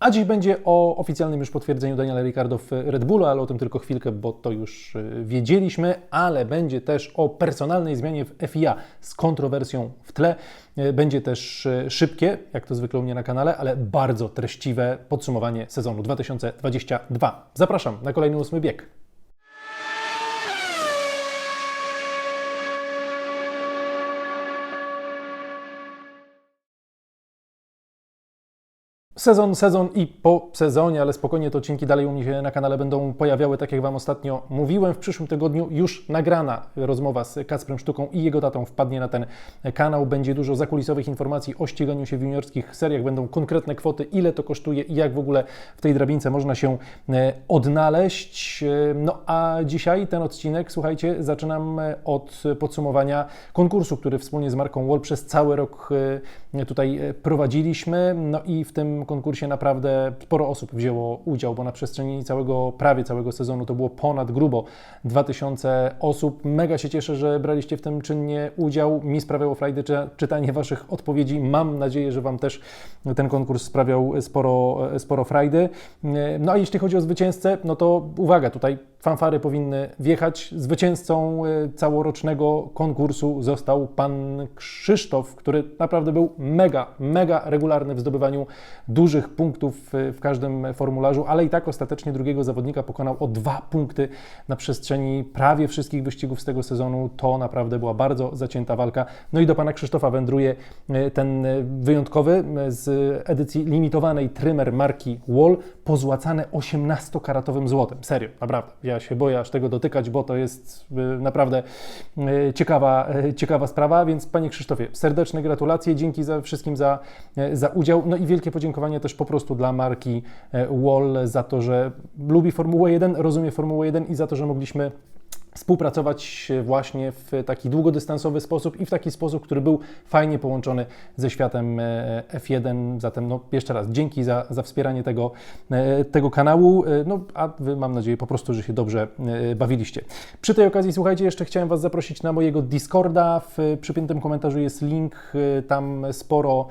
A dziś będzie o oficjalnym już potwierdzeniu Daniela Ricciardo w Red Bullu, ale o tym tylko chwilkę, bo to już y, wiedzieliśmy, ale będzie też o personalnej zmianie w FIA z kontrowersją w tle. Y, Będzie też y, szybkie, jak to zwykle u mnie na kanale, ale bardzo treściwe podsumowanie sezonu 2022. Zapraszam na kolejny ósmy bieg. Sezon, sezon i po sezonie, ale spokojnie te odcinki dalej u mnie się na kanale będą pojawiały, tak jak Wam ostatnio mówiłem. W przyszłym tygodniu już nagrana rozmowa z Kacprem Sztuką i jego tatą wpadnie na ten kanał. Będzie dużo zakulisowych informacji o ściganiu się w juniorskich seriach, będą konkretne kwoty, ile to kosztuje i jak w ogóle w tej drabince można się e, odnaleźć. E, No a dzisiaj ten odcinek, słuchajcie, zaczynam e, od podsumowania konkursu, który wspólnie z marką Wall przez cały rok tutaj prowadziliśmy. No i w tym konkursie naprawdę sporo osób wzięło udział, bo na przestrzeni całego, prawie całego sezonu to było ponad grubo 2000 osób. Mega się cieszę, że braliście w tym czynnie udział. Mi sprawiało frajdę czy- czytanie Waszych odpowiedzi. Mam nadzieję, że Wam też ten konkurs sprawiał sporo, sporo frajdy. No a jeśli chodzi o zwycięzcę, no to uwaga, tutaj fanfary powinny wjechać. Zwycięzcą e, całorocznego konkursu został pan Krzysztof, który naprawdę był mega, mega regularny w zdobywaniu dużych punktów e, w każdym formularzu, ale i tak ostatecznie drugiego zawodnika pokonał o dwa punkty na przestrzeni prawie wszystkich wyścigów z tego sezonu. To naprawdę była bardzo zacięta walka. No i do pana Krzysztofa wędruje e, ten wyjątkowy z edycji limitowanej trymer marki Wall, pozłacane 18-karatowym złotem. Serio, naprawdę. Ja się boję aż tego dotykać, bo to jest e, naprawdę e, ciekawa, e, ciekawa sprawa, więc panie Krzysztofie, serdeczne gratulacje, dzięki za wszystkim za, za udział, no i wielkie podziękowanie też po prostu dla marki Wall za to, że lubi Formułę 1, rozumie Formułę 1 i za to, że mogliśmy współpracować właśnie w taki długodystansowy sposób i w taki sposób, który był fajnie połączony ze światem e, F1. Zatem no, jeszcze raz dzięki za, za wspieranie tego, e, tego kanału. E, No, a Wy mam nadzieję po prostu, że się dobrze bawiliście. Przy tej okazji, słuchajcie, jeszcze chciałem Was zaprosić na mojego Discorda. W przypiętym komentarzu jest link, tam sporo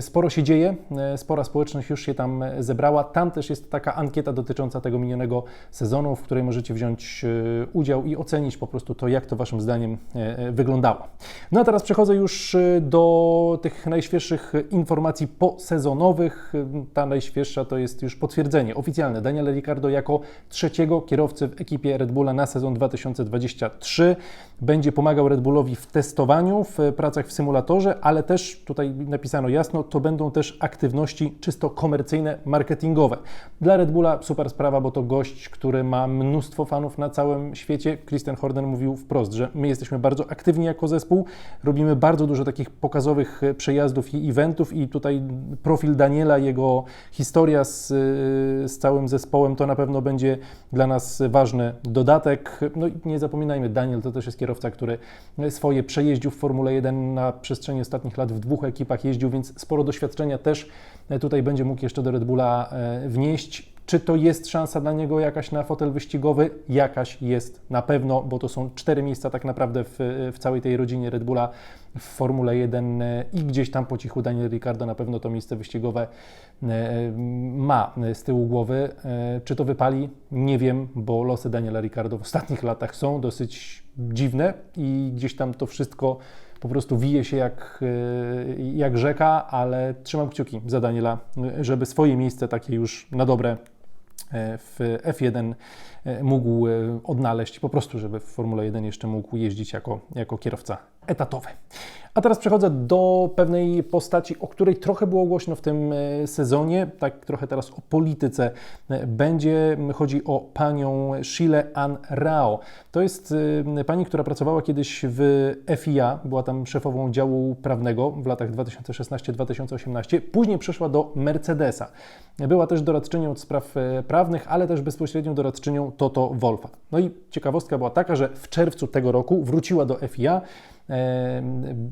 Sporo się dzieje, e, spora społeczność już się tam zebrała. Tam też jest taka ankieta dotycząca tego minionego sezonu, w której możecie wziąć e, udział i ocenić po prostu to, jak to Waszym zdaniem e, wyglądało. No a teraz przechodzę już e, do tych najświeższych informacji posezonowych. Ta najświeższa to jest już potwierdzenie oficjalne Daniela Ricciardo jako trzeciego kierowcy w ekipie Red Bulla na sezon 2023. Będzie pomagał Red Bullowi w testowaniu, w pracach w symulatorze, ale też tutaj napisano jasno, to będą też aktywności czysto komercyjne, marketingowe. Dla Red Bulla super sprawa, bo to gość, który ma mnóstwo fanów na całym świecie. Christian Horner mówił wprost, że my jesteśmy bardzo aktywni jako zespół, robimy bardzo dużo takich pokazowych e, przejazdów i eventów i tutaj profil Daniela, jego historia z, e, z całym zespołem to na pewno będzie dla nas ważny dodatek. No i nie zapominajmy, Daniel to też jest kierowca, który swoje przejeździł w Formule 1 na przestrzeni ostatnich lat w dwóch ekipach jeździł, więc sporo doświadczenia też e, tutaj będzie mógł jeszcze do Red Bulla e, wnieść. Czy to jest szansa dla niego jakaś na fotel wyścigowy? Jakaś jest na pewno, bo to są cztery miejsca tak naprawdę w, w całej tej rodzinie Red Bulla w Formule 1 e, i gdzieś tam po cichu Daniel Ricciardo na pewno to miejsce wyścigowe ma z tyłu głowy. Czy to wypali? Nie wiem, bo losy Daniela Ricciardo w ostatnich latach są dosyć dziwne i gdzieś tam to wszystko po prostu wije się jak, e, jak rzeka, ale trzymam kciuki za Daniela, żeby swoje miejsce takie już na dobre e, w F1 e, mógł e, odnaleźć, po prostu, żeby w Formule 1 jeszcze mógł jeździć jako, jako kierowca etatowy. A teraz przechodzę do pewnej postaci, o której trochę było głośno w tym e, sezonie, tak trochę teraz o polityce e, będzie. Chodzi o panią Shile Ann Rao. To jest e, pani, która pracowała kiedyś w FIA, była tam szefową działu prawnego w latach 2016-2018. Później przeszła do Mercedesa. Była też doradczynią od spraw e, prawnych, ale też bezpośrednią doradczynią Toto Wolfa. No i ciekawostka była taka, że w czerwcu tego roku wróciła do FIA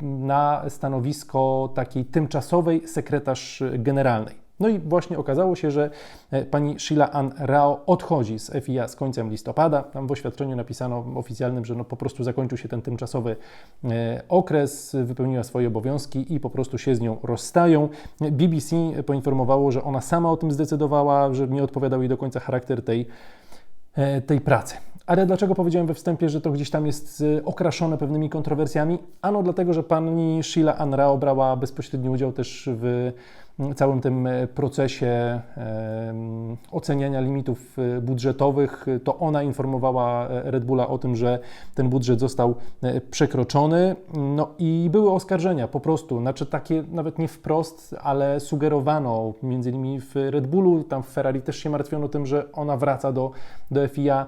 na stanowisko takiej tymczasowej sekretarz generalnej. No i właśnie okazało się, że e, pani Sheila Ann Rao odchodzi z FIA z końcem listopada. Tam w oświadczeniu napisano oficjalnym, że no po prostu zakończył się ten tymczasowy e, okres, wypełniła swoje obowiązki i po prostu się z nią rozstają. BBC poinformowało, że ona sama o tym zdecydowała, że nie odpowiadał jej do końca charakter tej, tej pracy. Ale dlaczego powiedziałem we wstępie, że to gdzieś tam jest okraszone pewnymi kontrowersjami? Ano dlatego, że pani Sheila Ann Rao brała bezpośredni udział też w całym tym e, procesie oceniania limitów e, budżetowych, to ona informowała e, Red Bulla o tym, że ten budżet został przekroczony. No i były oskarżenia po prostu, znaczy takie nawet nie wprost, ale sugerowano między innymi w Red Bullu, tam w Ferrari też się martwiono tym, że ona wraca do, do FIA.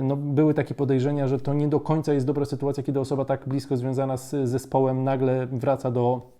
No, były takie podejrzenia, że to nie do końca jest dobra sytuacja, kiedy osoba tak blisko związana z zespołem nagle wraca do E,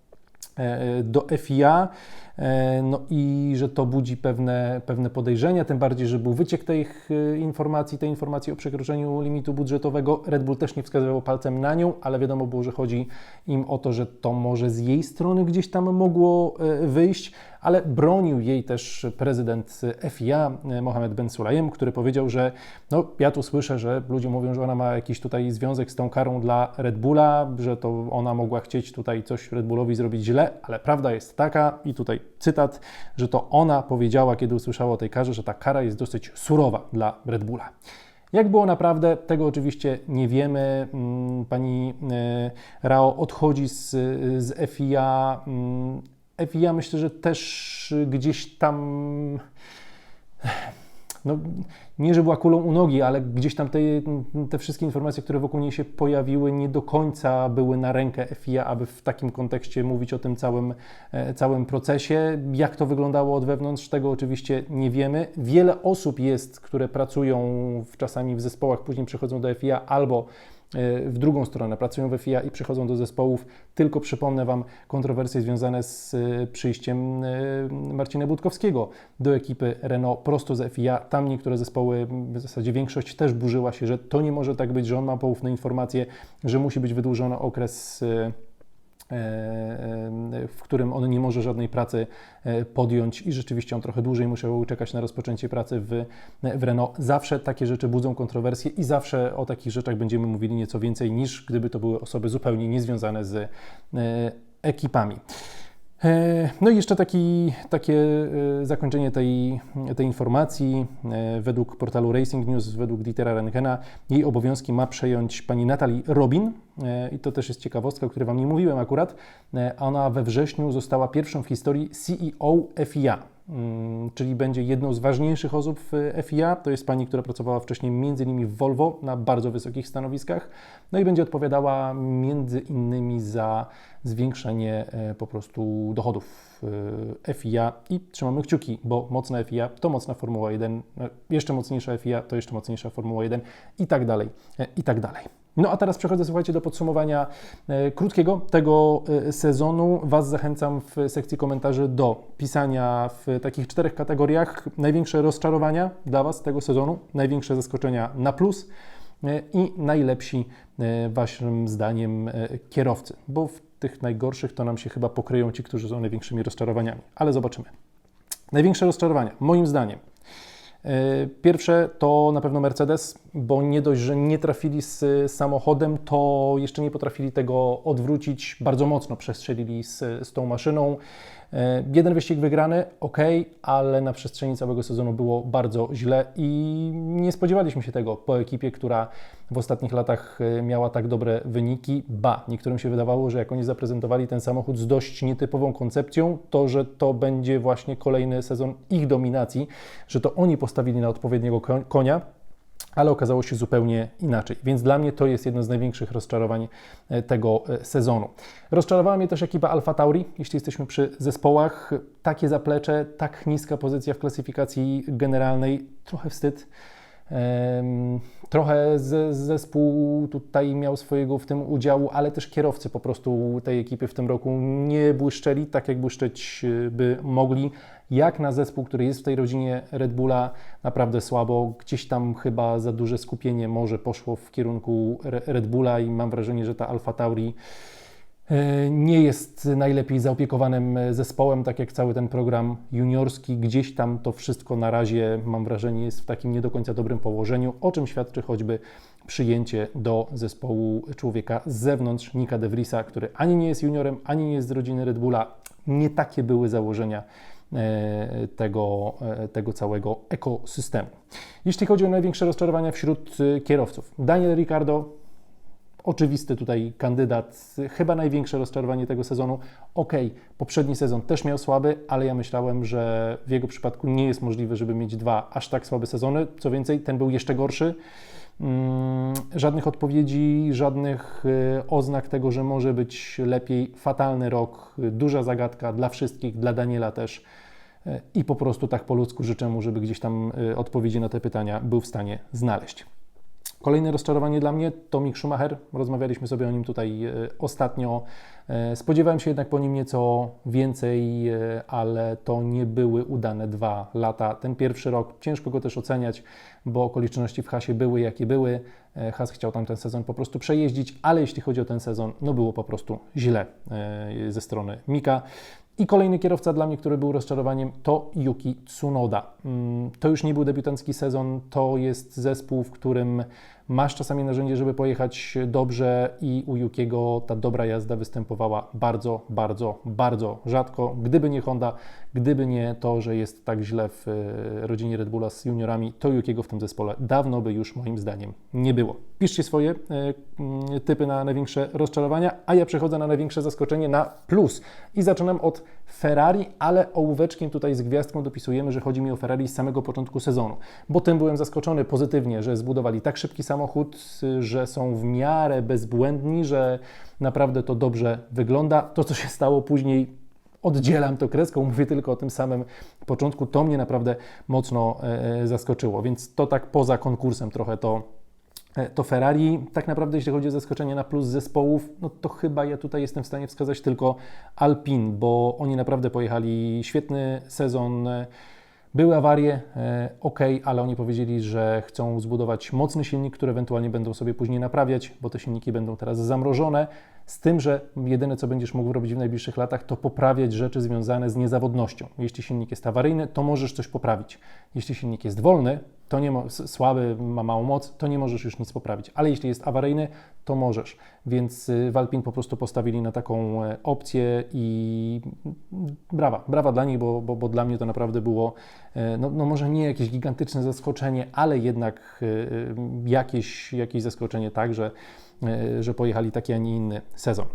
do FIA, e, no i że to budzi pewne, pewne podejrzenia, tym bardziej, że był wyciek tych e, informacji, tej informacji o przekroczeniu limitu budżetowego. Red Bull też nie wskazywał palcem na nią, ale wiadomo było, że chodzi im o to, że to może z jej strony gdzieś tam mogło wyjść, ale bronił jej też prezydent FIA, Mohamed Ben Sulayem, który powiedział, że no, ja tu słyszę, że ludzie mówią, że ona ma jakiś tutaj związek z tą karą dla Red Bulla, że to ona mogła chcieć tutaj coś Red Bullowi zrobić źle, ale prawda jest taka, i tutaj cytat, że to ona powiedziała, kiedy usłyszała o tej karze, że ta kara jest dosyć surowa dla Red Bulla. Jak było naprawdę, tego oczywiście nie wiemy. Mm, pani e, Rao odchodzi z, z FIA. FIA myślę, że też gdzieś tam no, nie, że była kulą u nogi, ale gdzieś tam te, te wszystkie informacje, które wokół niej się pojawiły, nie do końca były na rękę FIA, aby w takim kontekście mówić o tym całym, e, całym procesie. Jak to wyglądało od wewnątrz, tego oczywiście nie wiemy. Wiele osób jest, które pracują w, czasami w zespołach, później przychodzą do FIA albo w drugą stronę, pracują we FIA i przychodzą do zespołów. Tylko przypomnę Wam kontrowersje związane z e, przyjściem e, Marcina Budkowskiego do ekipy Renault prosto z FIA. Tam niektóre zespoły, w zasadzie większość też burzyła się, że to nie może tak być, że on ma poufne informacje, że musi być wydłużony okres e, E, e, w którym on nie może żadnej pracy e, podjąć i rzeczywiście on trochę dłużej musiał czekać na rozpoczęcie pracy w, w Renault. Zawsze takie rzeczy budzą kontrowersje i zawsze o takich rzeczach będziemy mówili nieco więcej niż gdyby to były osoby zupełnie niezwiązane z ekipami. E, no i jeszcze taki, takie e, zakończenie tej, tej informacji. E, według portalu Racing News, według Dietera Renkena, jej obowiązki ma przejąć pani Natalie Robin. I to też jest ciekawostka, o której Wam nie mówiłem akurat. Ona we wrześniu została pierwszą w historii CEO FIA. Mm, czyli będzie jedną z ważniejszych osób w FIA. To jest pani, która pracowała wcześniej między innymi w Volvo na bardzo wysokich stanowiskach, no i będzie odpowiadała między innymi za zwiększenie e, po prostu dochodów e, FIA i trzymamy kciuki, bo mocna FIA to mocna Formuła 1, e, jeszcze mocniejsza FIA to jeszcze mocniejsza Formuła 1 i tak dalej, i tak dalej. No a teraz przechodzę, słuchajcie, do podsumowania e, krótkiego tego e, sezonu. Was zachęcam w sekcji komentarzy do pisania w takich czterech kategoriach. Największe rozczarowania dla Was tego sezonu, największe zaskoczenia na plus e, i najlepsi Waszym zdaniem kierowcy, bo w tych najgorszych to nam się chyba pokryją ci, którzy są największymi rozczarowaniami, ale zobaczymy. Największe rozczarowania, moim zdaniem, pierwsze to na pewno Mercedes, bo nie dość, że nie trafili z samochodem, to jeszcze nie potrafili tego odwrócić. Bardzo mocno przestrzelili z, z tą maszyną. E, jeden wyścig wygrany, ok, ale na przestrzeni całego sezonu było bardzo źle i nie spodziewaliśmy się tego po ekipie, która w ostatnich latach e, miała tak dobre wyniki. Ba, niektórym się wydawało, że jak oni zaprezentowali ten samochód z dość nietypową koncepcją, to że to będzie właśnie kolejny sezon ich dominacji, że to oni postawili na odpowiedniego konia ale okazało się zupełnie inaczej. Więc dla mnie to jest jedno z największych rozczarowań e, tego e, sezonu. Rozczarowała mnie też ekipa Alfa Tauri, jeśli jesteśmy przy zespołach. Takie zaplecze, tak niska pozycja w klasyfikacji generalnej, trochę wstyd. Trochę zespół tutaj miał swojego w tym udziału, ale też kierowcy po prostu tej ekipy w tym roku nie błyszczeli tak, jak błyszczeć e, by mogli. Jak na zespół, który jest w tej rodzinie Red Bulla, naprawdę słabo. Gdzieś tam chyba za duże skupienie może poszło w kierunku Red Bulla i mam wrażenie, że ta Alfa Tauri nie jest najlepiej zaopiekowanym zespołem, tak jak cały ten program juniorski. Gdzieś tam to wszystko na razie, mam wrażenie, jest w takim nie do końca dobrym położeniu, o czym świadczy choćby przyjęcie do zespołu człowieka z zewnątrz, Nika De Vriesa, który ani nie jest juniorem, ani nie jest z rodziny Red Bulla. Nie takie były założenia e, tego, e, tego całego ekosystemu. Jeśli chodzi o największe rozczarowania wśród e, kierowców, Daniel Ricardo, oczywisty tutaj kandydat, chyba największe rozczarowanie tego sezonu. Ok, poprzedni sezon też miał słaby, ale ja myślałem, że w jego przypadku nie jest możliwe, żeby mieć dwa aż tak słabe sezony. Co więcej, ten był jeszcze gorszy. Mm, żadnych odpowiedzi, żadnych y, oznak tego, że może być lepiej. Fatalny rok, duża zagadka dla wszystkich, dla Daniela też. Y, I po prostu tak po ludzku życzę mu, żeby gdzieś tam y, odpowiedzi na te pytania był w stanie znaleźć. Kolejne rozczarowanie dla mnie to Mick Schumacher. Rozmawialiśmy sobie o nim tutaj ostatnio. Spodziewałem się jednak po nim nieco więcej, ale to nie były udane dwa lata. Ten pierwszy rok ciężko go też oceniać bo okoliczności w Hasie były jakie były. E, Has chciał tam ten sezon po prostu przejeździć, ale jeśli chodzi o ten sezon, no było po prostu źle e, ze strony Mika. I kolejny kierowca dla mnie, który był rozczarowaniem, to Yuki Tsunoda. Mm, to już nie był debiutancki sezon, to jest zespół, w którym masz czasami narzędzie, żeby pojechać dobrze i u Yukiego ta dobra jazda występowała bardzo, bardzo, bardzo rzadko. Gdyby nie Honda, gdyby nie to, że jest tak źle w e, rodzinie Red Bulla z juniorami, to Yukiego w tym zespole dawno by już moim zdaniem nie było. Piszcie swoje e, typy na największe rozczarowania, a ja przechodzę na największe zaskoczenie na plus. I zaczynam od Ferrari, ale ołóweczkiem tutaj z gwiazdką dopisujemy, że chodzi mi o Ferrari z samego początku sezonu, bo tym byłem zaskoczony pozytywnie, że zbudowali tak szybki samochód, że są w miarę bezbłędni, że naprawdę to dobrze wygląda. To, co się stało później, oddzielam to kreską, mówię tylko o tym samym początku, to mnie naprawdę mocno e, zaskoczyło, więc to tak poza konkursem trochę to E, to Ferrari. Tak naprawdę, jeśli chodzi o zaskoczenie na plus zespołów, no to chyba ja tutaj jestem w stanie wskazać tylko Alpin, bo oni naprawdę pojechali świetny sezon. Były awarie, e, ok, ale oni powiedzieli, że chcą zbudować mocny silnik, który ewentualnie będą sobie później naprawiać, bo te silniki będą teraz zamrożone. Z tym, że jedyne co będziesz mógł robić w najbliższych latach, to poprawiać rzeczy związane z niezawodnością. Jeśli silnik jest awaryjny, to możesz coś poprawić. Jeśli silnik jest wolny, to nie słaby, ma małą moc, to nie możesz już nic poprawić. Ale jeśli jest awaryjny, to możesz. Więc y, Walpin po prostu postawili na taką e, opcję i brawa, brawa dla nich, bo, bo, bo dla mnie to naprawdę było, e, no, no może nie jakieś gigantyczne zaskoczenie, ale jednak e, jakieś, jakieś zaskoczenie tak, że, że pojechali taki, a nie inny sezon.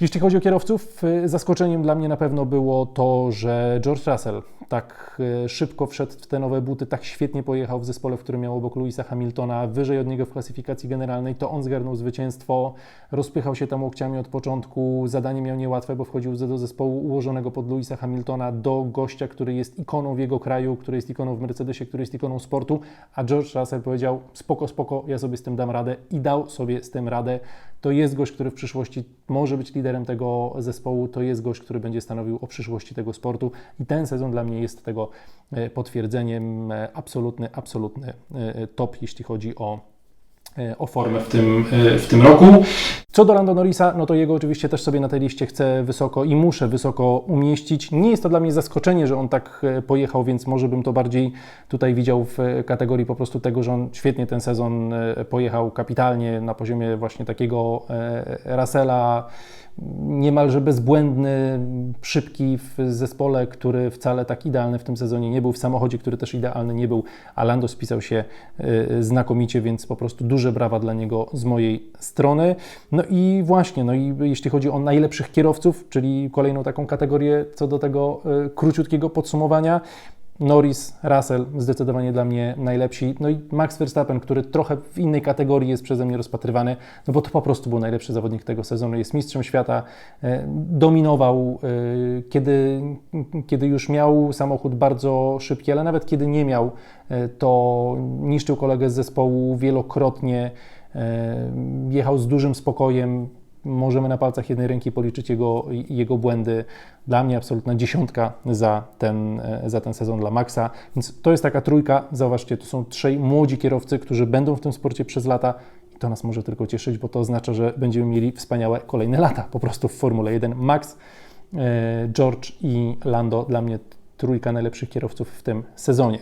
Jeśli chodzi o kierowców, y, zaskoczeniem dla mnie na pewno było to, że George Russell tak y, szybko wszedł w te nowe buty, tak świetnie pojechał w zespole, w którym miał obok Louisa Hamiltona, wyżej od niego w klasyfikacji generalnej, to on zgarnął zwycięstwo, rozpychał się tam łokciami od początku, zadanie miał niełatwe, bo wchodził do zespołu ułożonego pod Louisa Hamiltona, do gościa, który jest ikoną w jego kraju, który jest ikoną w Mercedesie, który jest ikoną sportu, a George Russell powiedział spoko, spoko, ja sobie z tym dam radę i dał sobie z tym radę. To jest gość, który w przyszłości może być liderem tego zespołu, to jest gość, który będzie stanowił o przyszłości tego sportu i ten sezon dla mnie jest tego e, potwierdzeniem. E, absolutny, absolutny e, top, jeśli chodzi o o formę w tym, w tym roku. Co do Lando Norrisa, no to jego oczywiście też sobie na tej liście chcę wysoko i muszę wysoko umieścić. Nie jest to dla mnie zaskoczenie, że on tak pojechał, więc może bym to bardziej tutaj widział w kategorii po prostu tego, że on świetnie ten sezon pojechał kapitalnie na poziomie właśnie takiego Russella, niemalże bezbłędny, szybki w zespole, który wcale tak idealny w tym sezonie nie był, w samochodzie, który też idealny nie był, a Lando spisał się y, znakomicie, więc po prostu duże brawa dla niego z mojej strony. No i właśnie, no i jeśli chodzi o najlepszych kierowców, czyli kolejną taką kategorię co do tego y, króciutkiego podsumowania, Norris, Russell zdecydowanie dla mnie najlepsi. No i Max Verstappen, który trochę w innej kategorii jest przeze mnie rozpatrywany, no bo to po prostu był najlepszy zawodnik tego sezonu. Jest mistrzem świata, e, dominował, e, kiedy, kiedy już miał samochód bardzo szybki, ale nawet kiedy nie miał, e, to niszczył kolegę z zespołu wielokrotnie. Jechał z dużym spokojem, możemy na palcach jednej ręki policzyć jego, jego błędy. Dla mnie absolutna dziesiątka za ten, za ten sezon dla Maxa. Więc to jest taka trójka. Zauważcie, to są trzej młodzi kierowcy, którzy będą w tym sporcie przez lata to nas może tylko cieszyć, bo to oznacza, że będziemy mieli wspaniałe kolejne lata po prostu w Formule 1. Max, e, George i Lando dla mnie trójka najlepszych kierowców w tym sezonie.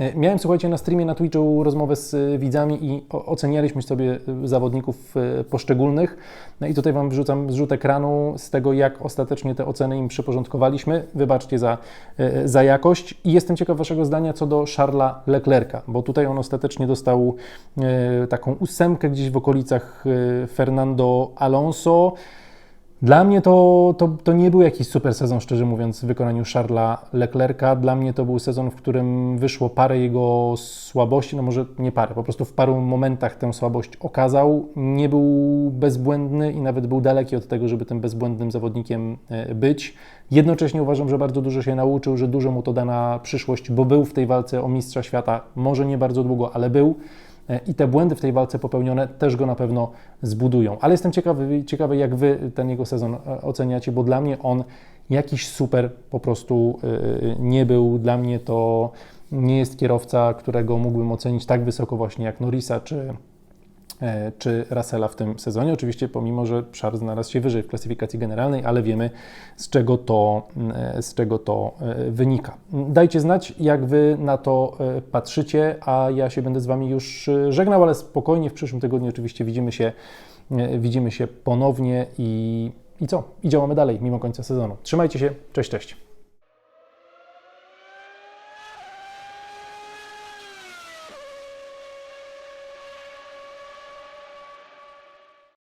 E, Miałem, słuchajcie, na streamie na Twitchu rozmowę z e, widzami i ocenialiśmy sobie e, zawodników poszczególnych. No i tutaj Wam wrzucam zrzut ekranu z tego, jak ostatecznie te oceny im przyporządkowaliśmy. Wybaczcie za, za jakość. I jestem ciekaw Waszego zdania co do Charlesa Leclerca, bo tutaj on ostatecznie dostał taką ósemkę gdzieś w okolicach Fernando Alonso. Dla mnie to, to, to nie był jakiś super sezon, szczerze mówiąc, w wykonaniu Charlesa Leclerca. Dla mnie to był sezon, w którym wyszło parę jego słabości, no może nie parę, po prostu w paru momentach tę słabość okazał. Nie był bezbłędny i nawet był daleki od tego, żeby tym bezbłędnym zawodnikiem e, być. Jednocześnie uważam, że bardzo dużo się nauczył, że dużo mu to da na przyszłość, bo był w tej walce o Mistrza Świata, może nie bardzo długo, ale był i te błędy w tej walce popełnione też go na pewno zbudują. Ale jestem ciekawy, ciekawy jak Wy ten jego sezon e, oceniacie, bo dla mnie on jakiś super po prostu e, nie był. Dla mnie to nie jest kierowca, którego mógłbym ocenić tak wysoko właśnie jak Norrisa czy, e, czy Russella w tym sezonie. Oczywiście pomimo, że Charles znalazł się wyżej w klasyfikacji generalnej, ale wiemy z czego to, e, z czego to e, wynika. Dajcie znać, jak Wy na to e, patrzycie, a ja się będę z Wami już e, żegnał, ale spokojnie w przyszłym tygodniu oczywiście widzimy się, e, widzimy się ponownie i, i co? I działamy dalej mimo końca sezonu. Trzymajcie się, cześć, cześć.